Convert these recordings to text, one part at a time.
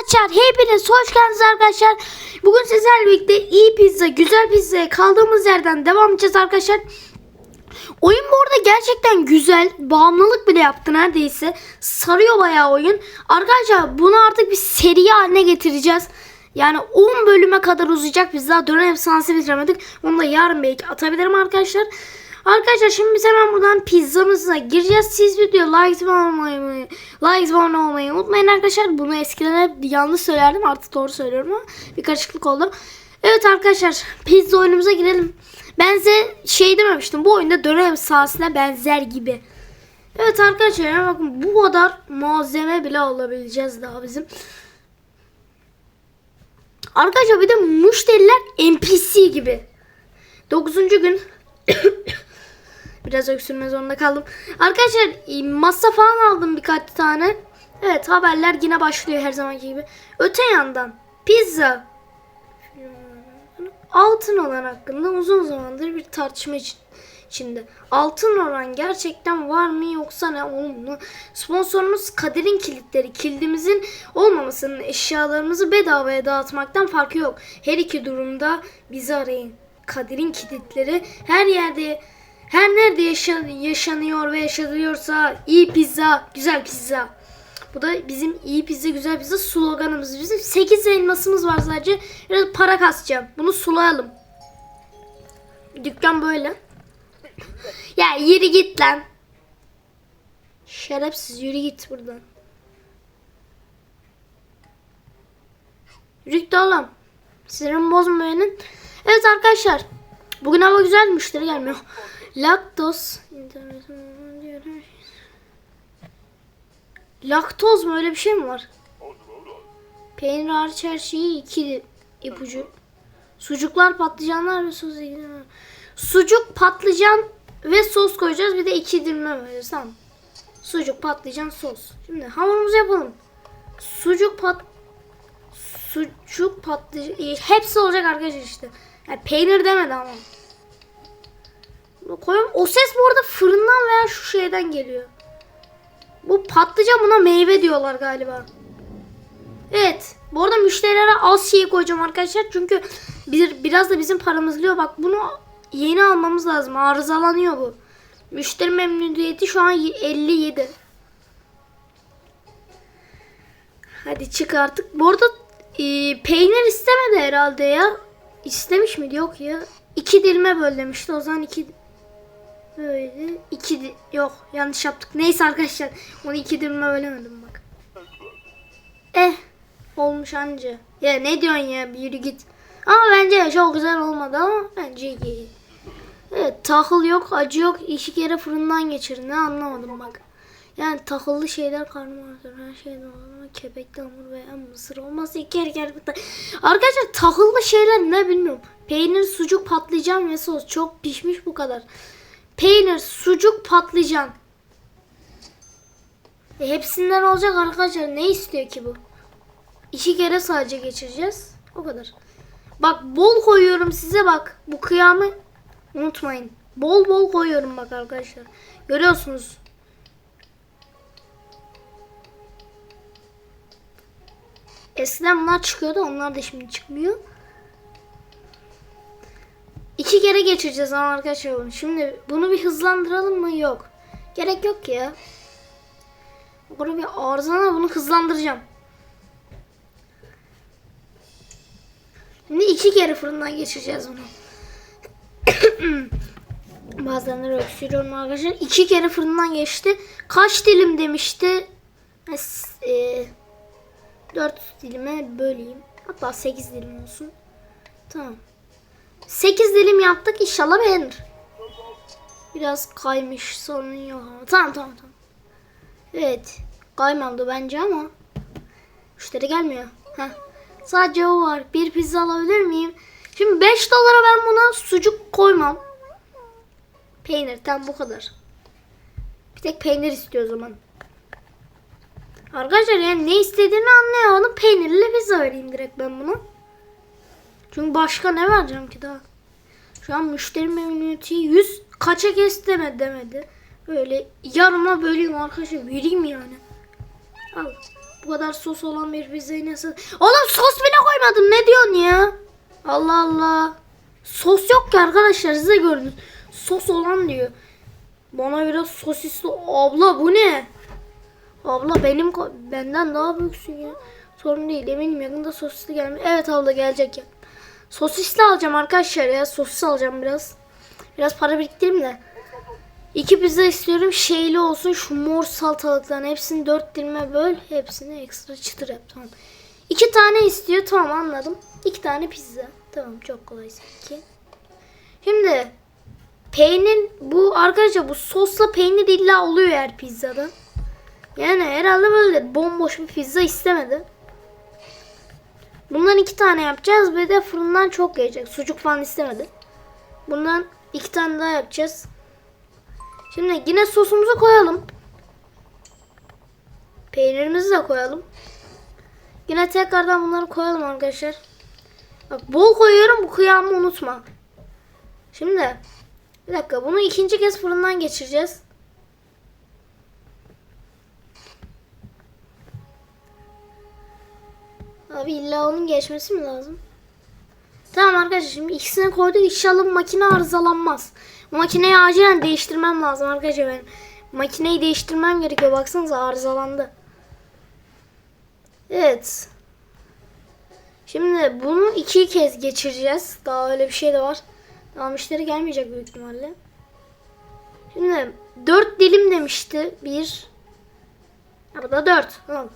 Arkadaşlar hepiniz hoş geldiniz arkadaşlar. Bugün sizlerle birlikte iyi pizza, güzel pizza kaldığımız yerden devam edeceğiz arkadaşlar. Oyun bu arada gerçekten güzel. Bağımlılık bile yaptı neredeyse. Sarıyor bayağı oyun. Arkadaşlar bunu artık bir seri haline getireceğiz. Yani 10 bölüme kadar uzayacak. Biz daha dönem efsanesi bitiremedik. Onu da yarın belki atabilirim arkadaşlar. Arkadaşlar şimdi biz hemen buradan pizzamıza gireceğiz. Siz video like olmayı, like abone olmayı unutmayın arkadaşlar. Bunu eskiden hep yanlış söylerdim. Artık doğru söylüyorum ama bir karışıklık oldu. Evet arkadaşlar pizza oyunumuza girelim. Ben size şey dememiştim. Bu oyunda dönem sahasına benzer gibi. Evet arkadaşlar bakın bu kadar malzeme bile alabileceğiz daha bizim. Arkadaşlar bir de müşteriler NPC gibi. 9. gün Biraz öksürme zorunda kaldım. Arkadaşlar e, masa falan aldım birkaç tane. Evet haberler yine başlıyor her zamanki gibi. Öte yandan pizza altın olan hakkında uzun zamandır bir tartışma için- içinde. Altın oran gerçekten var mı yoksa ne olumlu? Sponsorumuz Kader'in kilitleri. Kilidimizin olmamasının eşyalarımızı bedavaya dağıtmaktan farkı yok. Her iki durumda bizi arayın. Kader'in kilitleri her yerde her nerede yaşa- yaşanıyor ve yaşanıyorsa iyi pizza, güzel pizza. Bu da bizim iyi pizza güzel pizza sloganımız. Bizim 8 elmasımız var sadece. Biraz para kasacağım. Bunu sulayalım. Dükkan böyle. ya yürü git lan. Şerefsiz yürü git buradan. Yürü git oğlum. Sinirimi bozma benim. Evet arkadaşlar. Bugün hava güzel müşteri gelmiyor. Laktoz. Laktoz mu öyle bir şey mi var? Peynir hariç her şeyi iki ipucu. Sucuklar, patlıcanlar ve sos. Sucuk, patlıcan ve sos koyacağız. Bir de iki dilme vereceğiz. Tamam. Sucuk, patlıcan, sos. Şimdi hamurumuzu yapalım. Sucuk, pat sucuk, patlıcan. Hepsi olacak arkadaşlar işte. Yani peynir demedi ama. Koyalım. O ses bu arada fırından veya şu şeyden geliyor. Bu patlıcan buna meyve diyorlar galiba. Evet. Bu arada müşterilere az şey koyacağım arkadaşlar. Çünkü bir, biraz da bizim paramız gidiyor. Bak bunu yeni almamız lazım. Arızalanıyor bu. Müşteri memnuniyeti şu an 57. Hadi çık artık. Bu arada e, peynir istemedi herhalde ya. İstemiş miydi? Yok ya. İki dilime böl demişti. O zaman iki böyle iki di- yok yanlış yaptık. Neyse arkadaşlar onu iki dilime bölemedim bak. Eh olmuş anca. Ya ne diyorsun ya bir git. Ama bence çok güzel olmadı ama bence iyi. Evet tahıl yok acı yok iki kere fırından geçir ne anlamadım bak. Yani tahıllı şeyler karnım ağrıyor. Her şeyden olur kepekli hamur veya mısır olmazsa iki kere kere Arkadaşlar tahıllı şeyler ne bilmiyorum. Peynir, sucuk, patlıcan ve sos. Çok pişmiş bu kadar. Peynir, sucuk, patlıcan. E, hepsinden olacak arkadaşlar. Ne istiyor ki bu? İki kere sadece geçireceğiz. O kadar. Bak bol koyuyorum size bak. Bu kıyamı unutmayın. Bol bol koyuyorum bak arkadaşlar. Görüyorsunuz. Eskiden bunlar çıkıyordu. Onlar da şimdi çıkmıyor. İki kere geçireceğiz ama arkadaşlar bunu. Şimdi bunu bir hızlandıralım mı? Yok. Gerek yok ya. Bunu bir arızana bunu hızlandıracağım. Şimdi iki kere fırından geçireceğiz bunu. Bazenleri öksürüyorum arkadaşlar. İki kere fırından geçti. Kaç dilim demişti? E, dört dilime böleyim. Hatta sekiz dilim olsun. Tamam. 8 dilim yaptık inşallah beğenir. Biraz kaymış sorun yok ama. Tamam tamam tamam. Evet. Kaymadı bence ama. Müşteri gelmiyor. Heh. Sadece o var. Bir pizza alabilir miyim? Şimdi 5 dolara ben buna sucuk koymam. Peynir tam bu kadar. Bir tek peynir istiyor o zaman. Arkadaşlar yani ne istediğini anlayamadım. Peynirli pizza vereyim direkt ben buna. Çünkü başka ne vereceğim ki daha? Şu an müşteri memnuniyeti 100 kaça kes demedi demedi. Böyle yarıma böleyim arkadaşlar vereyim yani. Al. Bu kadar sos olan bir pizzayı nasıl... Oğlum sos bile koymadım. Ne diyorsun ya? Allah Allah. Sos yok ki arkadaşlar. Size gördünüz. Sos olan diyor. Bana biraz sosisli. Abla bu ne? Abla benim benden daha büyüksün ya. Sorun değil. Eminim yakında sosisli gelmiş. Evet abla gelecek ya. Sosisli alacağım arkadaşlar ya. Sosis alacağım biraz. Biraz para biriktireyim de. İki pizza istiyorum. Şeyli olsun. Şu mor salatalıkların hepsini dört dilime böl. Hepsini ekstra çıtır yap. Tamam. İki tane istiyor. Tamam anladım. İki tane pizza. Tamam çok kolay sanki. Şimdi peynir bu arkadaşlar bu sosla peynir illa oluyor her pizzada. Yani herhalde böyle bomboş bir pizza istemedi. Bundan iki tane yapacağız. Bir de fırından çok gelecek. Sucuk falan istemedi. Bundan iki tane daha yapacağız. Şimdi yine sosumuzu koyalım. Peynirimizi de koyalım. Yine tekrardan bunları koyalım arkadaşlar. Bak bol koyuyorum bu kıyamı unutma. Şimdi bir dakika bunu ikinci kez fırından geçireceğiz. Abi illa onun geçmesi mi lazım? Tamam arkadaşlar şimdi ikisini koyduk inşallah makine arızalanmaz. Makineyi acilen değiştirmem lazım arkadaşlar ben. Makineyi değiştirmem gerekiyor baksanıza arızalandı. Evet. Şimdi bunu iki kez geçireceğiz. Daha öyle bir şey de var. Daha müşteri gelmeyecek büyük ihtimalle. Şimdi dört dilim demişti. Bir. Ya bu da dört. Tamam.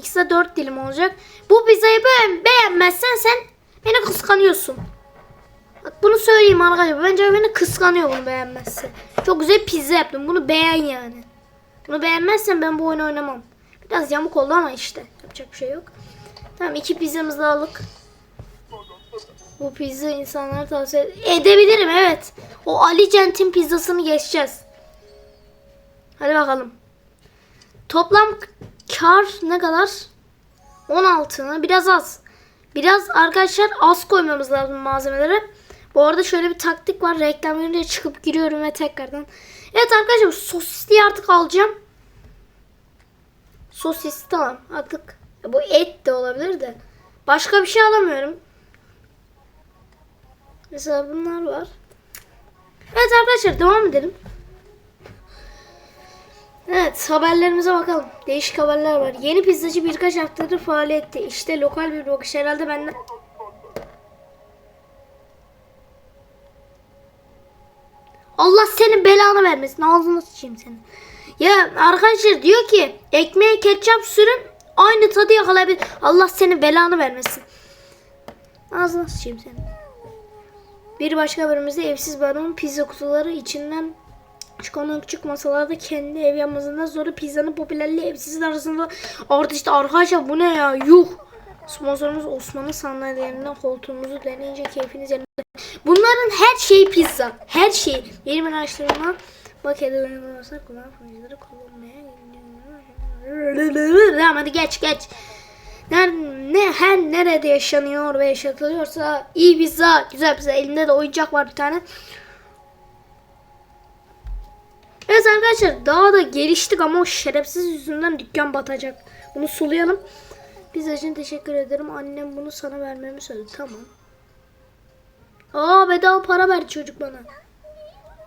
İkisi de dört dilim olacak. Bu pizzayı beğen beğenmezsen sen beni kıskanıyorsun. Bak bunu söyleyeyim arkadaşlar. Bence beni kıskanıyor bunu beğenmezse. Çok güzel pizza yaptım. Bunu beğen yani. Bunu beğenmezsen ben bu oyunu oynamam. Biraz yamuk oldu ama işte. Yapacak bir şey yok. Tamam iki pizzamızı da aldık. Bu pizza insanlara tavsiye edebilirim evet. O Ali Cent'in pizzasını geçeceğiz. Hadi bakalım. Toplam kar ne kadar? 16'ını biraz az. Biraz arkadaşlar az koymamız lazım malzemelere. Bu arada şöyle bir taktik var. Reklam görünce çıkıp giriyorum ve tekrardan. Evet arkadaşlar sosisli artık alacağım. Sosis tamam artık. Bu et de olabilir de. Başka bir şey alamıyorum. Mesela bunlar var. Evet arkadaşlar devam edelim. Evet haberlerimize bakalım. Değişik haberler var. Yeni pizzacı birkaç haftadır faaliyette. İşte lokal bir bakış herhalde benden... Allah senin belanı vermesin. Ağzına sıçayım seni. Ya arkadaşlar diyor ki ekmeğe ketçap sürün aynı tadı yakalayabilir. Allah senin belanı vermesin. Ağzına sıçayım seni. Bir başka bölümümüzde evsiz baronun pizza kutuları içinden çıkan küçük masalarda kendi ev yapmasından sonra pizzanın popülerliği evsiz arasında arttı işte arkadaşlar bu ne ya yuh. Sponsorumuz Osmanlı sandalyelerinden koltuğumuzu deneyince keyfiniz yerinde. Bunların her şeyi pizza. Her şey. Bir araştırma bak edilmesi kullanan projeleri kullanmaya Tamam hadi geç geç. Ner, ne her nerede yaşanıyor ve yaşatılıyorsa iyi pizza, güzel pizza. Elinde de oyuncak var bir tane. Evet arkadaşlar daha da geliştik ama o şerefsiz yüzünden dükkan batacak. Bunu sulayalım. Pizza için teşekkür ederim. Annem bunu sana vermemi söyledi. Tamam. Aa bedava para verdi çocuk bana.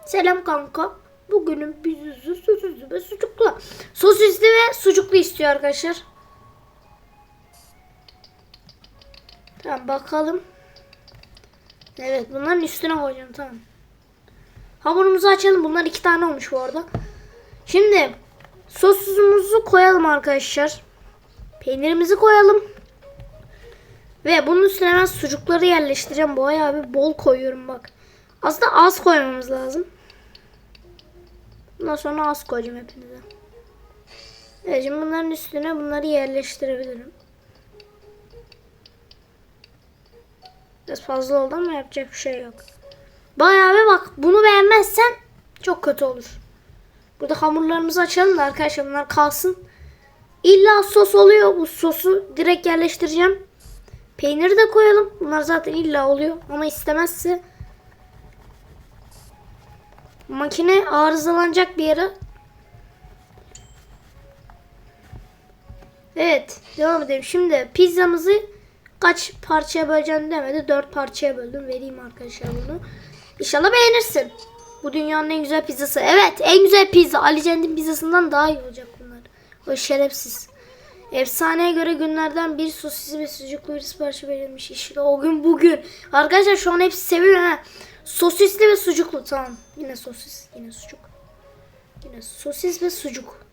Selam kanka. Bugünün pizzası sosisli ve sucuklu. Sosisli ve sucuklu istiyor arkadaşlar. Tamam bakalım. Evet bunların üstüne koyacağım tamam. Hamurumuzu açalım. Bunlar iki tane olmuş bu arada. Şimdi sosumuzu koyalım arkadaşlar. Peynirimizi koyalım. Ve bunun üstüne hemen sucukları yerleştireceğim. Bayağı bir bol koyuyorum bak. Aslında az koymamız lazım. Bundan sonra az koyacağım hepinize. Evet şimdi bunların üstüne bunları yerleştirebilirim. Biraz fazla oldu ama yapacak bir şey yok. Bayağı bir bak bunu beğenmezsen çok kötü olur. Burada hamurlarımızı açalım da arkadaşlar bunlar kalsın. İlla sos oluyor. Bu sosu direkt yerleştireceğim. Peyniri de koyalım. Bunlar zaten illa oluyor. Ama istemezse makine arızalanacak bir yere. Evet devam edelim. Şimdi pizzamızı kaç parçaya böleceğim demedi. Dört parçaya böldüm. Vereyim arkadaşlar bunu. İnşallah beğenirsin. Bu dünyanın en güzel pizzası. Evet en güzel pizza. Ali Cend'in pizzasından daha iyi olacak bunlar. O şerefsiz. Efsaneye göre günlerden bir sosisli ve sucuklu bir sipariş verilmiş. İşte o gün bugün. Arkadaşlar şu an hepsi seviyor ha. Sosisli ve sucuklu tamam. Yine sosis yine sucuk. Yine sosis ve sucuk.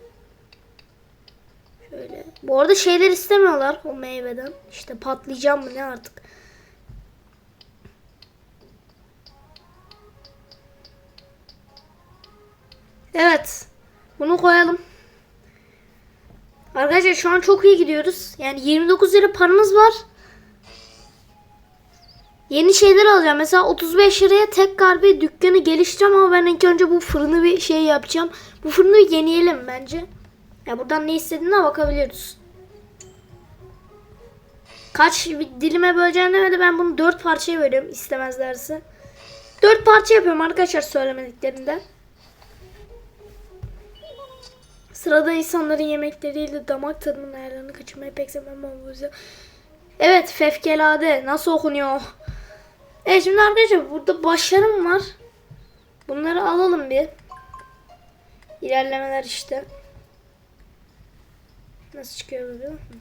Şöyle. Bu arada şeyler istemiyorlar o meyveden. İşte patlayacağım mı ne artık. Evet. Bunu koyalım. Arkadaşlar şu an çok iyi gidiyoruz. Yani 29 lira paramız var. Yeni şeyler alacağım. Mesela 35 liraya tekrar bir dükkanı geliştireceğim ama ben ilk önce bu fırını bir şey yapacağım. Bu fırını bir yenileyelim bence. Ya buradan ne istediğine bakabiliyoruz. Kaç bir dilime böleceğim demedi. Ben bunu 4 parçaya bölüyorum istemezlerse. 4 parça yapıyorum arkadaşlar söylemediklerinden. Sırada insanların yemekleriyle damak tadının ayarlarını kaçırmayı pek sevmem ama bu yüzden- Evet fevkalade nasıl okunuyor? Evet şimdi arkadaşlar burada başlarım var. Bunları alalım bir. İlerlemeler işte. Nasıl çıkıyor biliyor musun?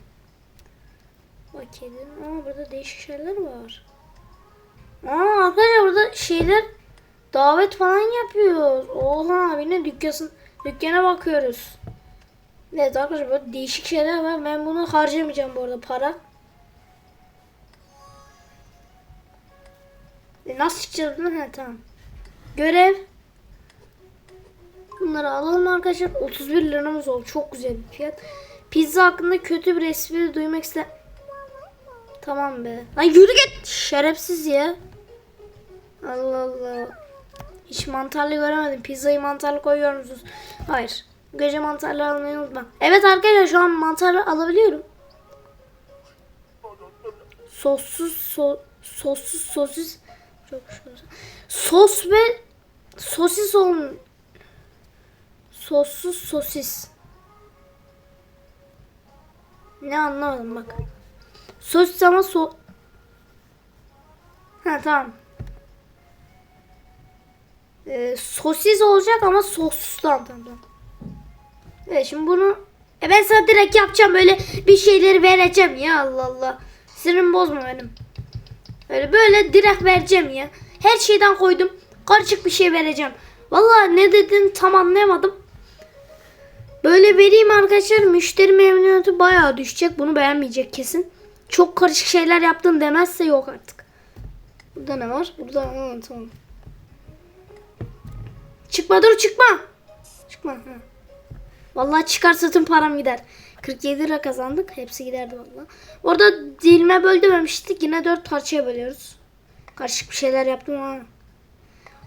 Bakayım. Aa burada değişik şeyler var. Aa arkadaşlar burada şeyler davet falan yapıyoruz. Oha yine dükkasın dükkana bakıyoruz. Evet arkadaşlar böyle değişik şeyler var. Ben bunu harcamayacağım bu arada para. E, nasıl çıkacağız bunu? Ha tamam. Görev. Bunları alalım arkadaşlar. 31 liramız oldu. Çok güzel bir fiyat. Pizza hakkında kötü bir espri duymak iste... Tamam be. Lan yürü git. Şerefsiz ya. Allah Allah. Hiç mantarlı göremedim. Pizzayı mantarlı koyuyor musunuz? Hayır. Gece mantarlı almayı unutma. Evet arkadaşlar şu an mantarlı alabiliyorum. Sossuz so, sossuz sosis çok şöyle. Sos ve sosis olm sossuz sosis. Ne anlamadım bak. Sosis ama so Ha tamam. Ee, sosis olacak ama sossuzdan tamam. tamam. Evet şimdi bunu e ben sana direkt yapacağım böyle bir şeyleri vereceğim ya Allah Allah. Sinirim bozma benim. Böyle böyle direkt vereceğim ya. Her şeyden koydum. Karışık bir şey vereceğim. Vallahi ne dedin tam anlayamadım. Böyle vereyim arkadaşlar müşteri memnuniyeti bayağı düşecek. Bunu beğenmeyecek kesin. Çok karışık şeyler yaptın demezse yok artık. Burada ne var? Burada ha, tamam. Çıkma dur çıkma. Çıkma. Ha. Vallahi çıkarsa tüm param gider. 47 lira kazandık. Hepsi giderdi vallahi. Orada dilime böldümemiştik. Yine 4 parçaya bölüyoruz. Karışık bir şeyler yaptım ama.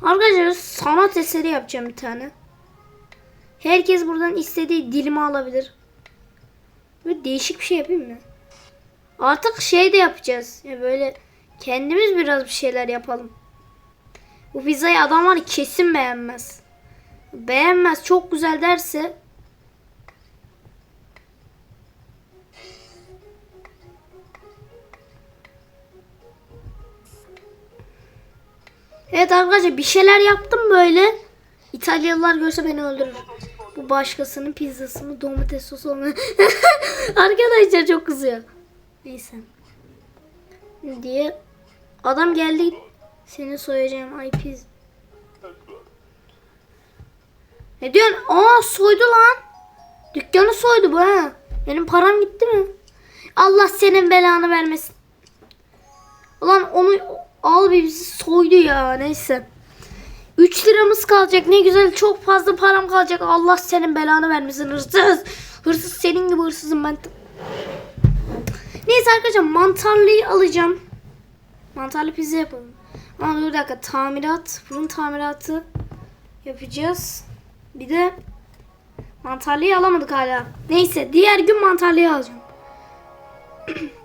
Arkadaşlar sanat eseri yapacağım bir tane. Herkes buradan istediği dilimi alabilir. Böyle değişik bir şey yapayım mı? Artık şey de yapacağız. Ya böyle kendimiz biraz bir şeyler yapalım. Bu pizzayı adam var kesin beğenmez. Beğenmez çok güzel derse Evet arkadaşlar bir şeyler yaptım böyle. İtalyalılar görse beni öldürür. Bu başkasının pizzası mı domates sosu mu? arkadaşlar çok kızıyor. Neyse. Diye adam geldi seni soyacağım ay piz. Ne diyorsun? Aa soydu lan. Dükkanı soydu bu ha. Benim param gitti mi? Allah senin belanı vermesin. Ulan onu al bir bizi soydu ya neyse. 3 liramız kalacak ne güzel çok fazla param kalacak. Allah senin belanı vermesin hırsız. Hırsız senin gibi hırsızım ben. Neyse arkadaşlar mantarlıyı alacağım. Mantarlı pizza yapalım. Ama dur dakika tamirat fırın tamiratı yapacağız. Bir de mantarlıyı alamadık hala. Neyse diğer gün mantarlıyı alacağım.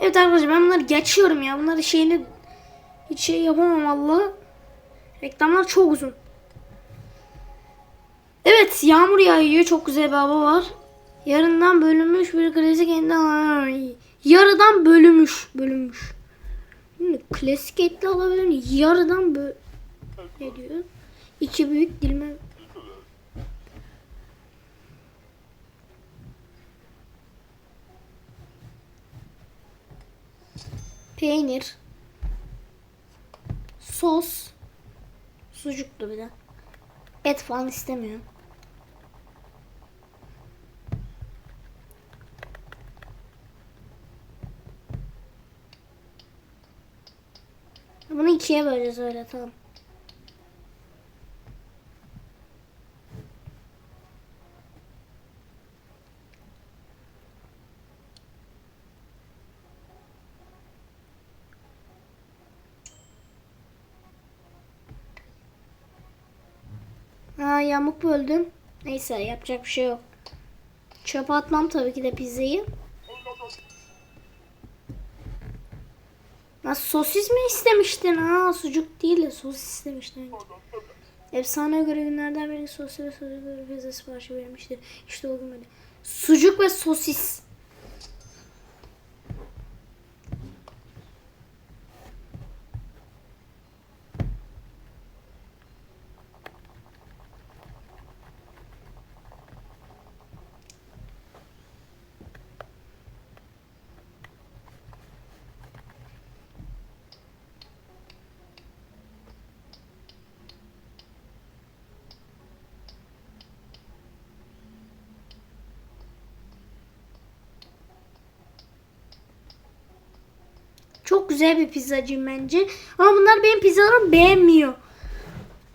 Evet arkadaşlar ben bunları geçiyorum ya. Bunları şeyini hiç şey yapamam valla. Reklamlar çok uzun. Evet yağmur yağıyor. Çok güzel bir hava var. Yarından bölünmüş bir klasik etli alabilir Yarıdan bölünmüş. Bölünmüş. Klasik etli alabilir? Yarıdan böl... Ne diyor? İki büyük dilime... Peynir. Sos. Sucuklu bir de. Et falan istemiyorum. Bunu ikiye böleceğiz öyle tamam. Ha yamuk böldüm. Neyse yapacak bir şey yok. Çöpe atmam tabii ki de pizzayı. Ha, sosis mi istemiştin? Ha sucuk değil de sosis istemiştin. Efsaneye göre günlerden beri sosis ve sucuk pizza siparişi vermiştir. İşte o gün böyle. Sucuk ve sosis. Çok güzel bir pizzacıyım bence. Ama bunlar benim pizzalarımı beğenmiyor.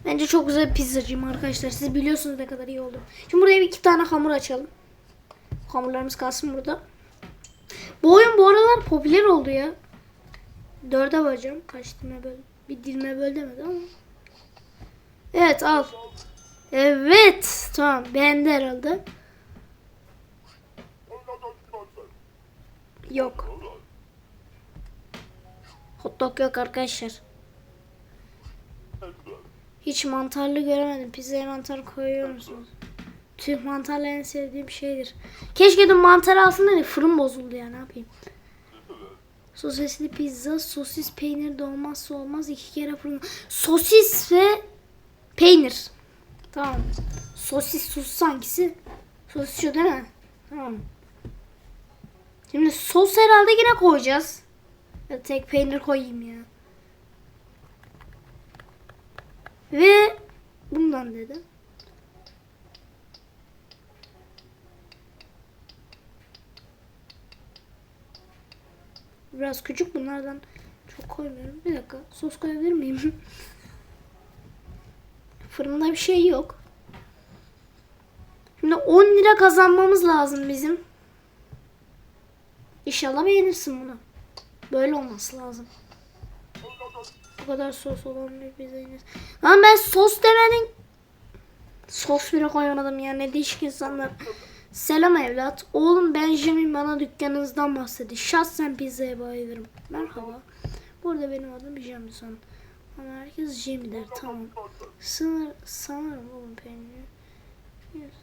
Bence çok güzel bir pizzacıyım arkadaşlar. Siz biliyorsunuz ne kadar iyi oldum. Şimdi buraya iki tane hamur açalım. Hamurlarımız kalsın burada. Bu oyun bu aralar popüler oldu ya. Dörde böleceğim. Kaç dilime böl? Bir dilime böl demedi ama. Evet al. Evet. Tamam. Beğendi herhalde. Yok. Hot dog yok arkadaşlar. Hiç mantarlı göremedim. Pizzaya mantar koyuyor musunuz? Tüh mantarlı en sevdiğim şeydir. Keşke de mantar alsın da fırın bozuldu ya ne yapayım. Sosisli pizza, sosis peynir de olmazsa olmaz iki kere fırın. Sosis ve peynir. Tamam. Sosis sos hangisi? Sosis şu değil mi? Tamam. Şimdi sos herhalde yine koyacağız. Tek peynir koyayım ya. Ve bundan dedim. Biraz küçük bunlardan çok koymuyorum. Bir dakika sos koyabilir miyim? Fırında bir şey yok. Şimdi 10 lira kazanmamız lazım bizim. İnşallah beğenirsin bunu. Böyle olması lazım. Bu kadar sos olan bir pizza yiyeceğiz. Lan ben sos demedim. Sos bile koyamadım ya ne değişik insanlar. Selam evlat. Oğlum Benjamin bana dükkanınızdan bahsetti. Şahsen pizzaya bayılırım. Merhaba. Burada benim adım Jamison. Ama herkes Jamie der. Tamam. Sınır, sanırım oğlum peyniri. Yes.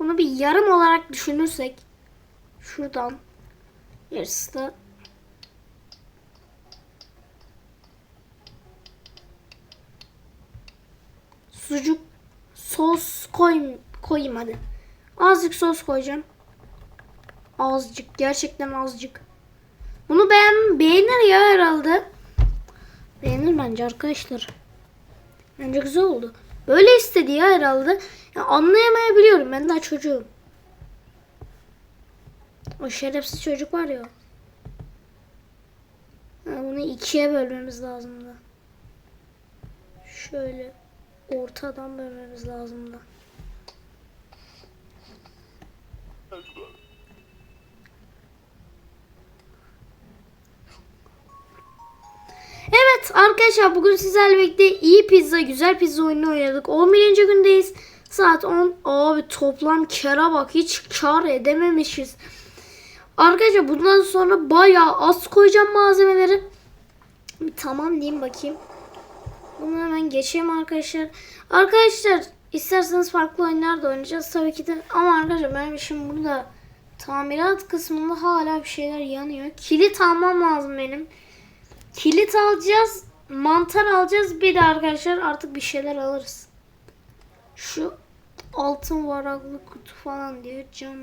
Bunu bir yarım olarak düşünürsek şuradan yarısı da sucuk sos koy koyayım hadi. Azıcık sos koyacağım. Azıcık gerçekten azıcık. Bunu beğen beğenir ya herhalde. Beğenir bence arkadaşlar. Bence güzel oldu. Böyle istedi ya herhalde. Ya anlayamayabiliyorum. Ben daha çocuğum. O şerefsiz çocuk var ya. Ha, bunu ikiye bölmemiz lazım da. Şöyle ortadan bölmemiz lazım da. Evet arkadaşlar bugün sizlerle birlikte iyi pizza, güzel pizza oyunu oynadık. 11. gündeyiz. saat 10. Abi toplam kâra bak hiç kar edememişiz. Arkadaşlar bundan sonra bayağı az koyacağım malzemeleri. Tamam diyeyim bakayım. Bunu hemen geçeyim arkadaşlar. Arkadaşlar isterseniz farklı oyunlar da oynayacağız tabii ki de. Ama arkadaşlar benim işim burada. Tamirat kısmında hala bir şeyler yanıyor. Kilit almam lazım benim. Kilit alacağız. Mantar alacağız. Bir de arkadaşlar artık bir şeyler alırız. Şu altın varaklı kutu falan diyor. Cam.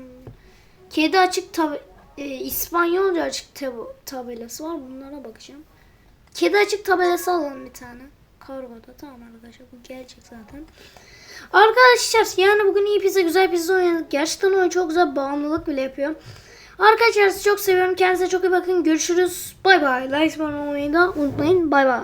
Kedi açık tabi e, İspanyolca açık tab- tabelası var. Bunlara bakacağım. Kedi açık tabelası alalım bir tane. Kargoda tamam arkadaşlar bu gelecek zaten. Arkadaşlar yani bugün iyi pizza güzel pizza oynadık. Gerçekten oyun çok güzel bağımlılık bile yapıyor. Arkadaşlar çok seviyorum. Kendinize çok iyi bakın. Görüşürüz. Bay bay. Like abone olmayı da unutmayın. Bay bay.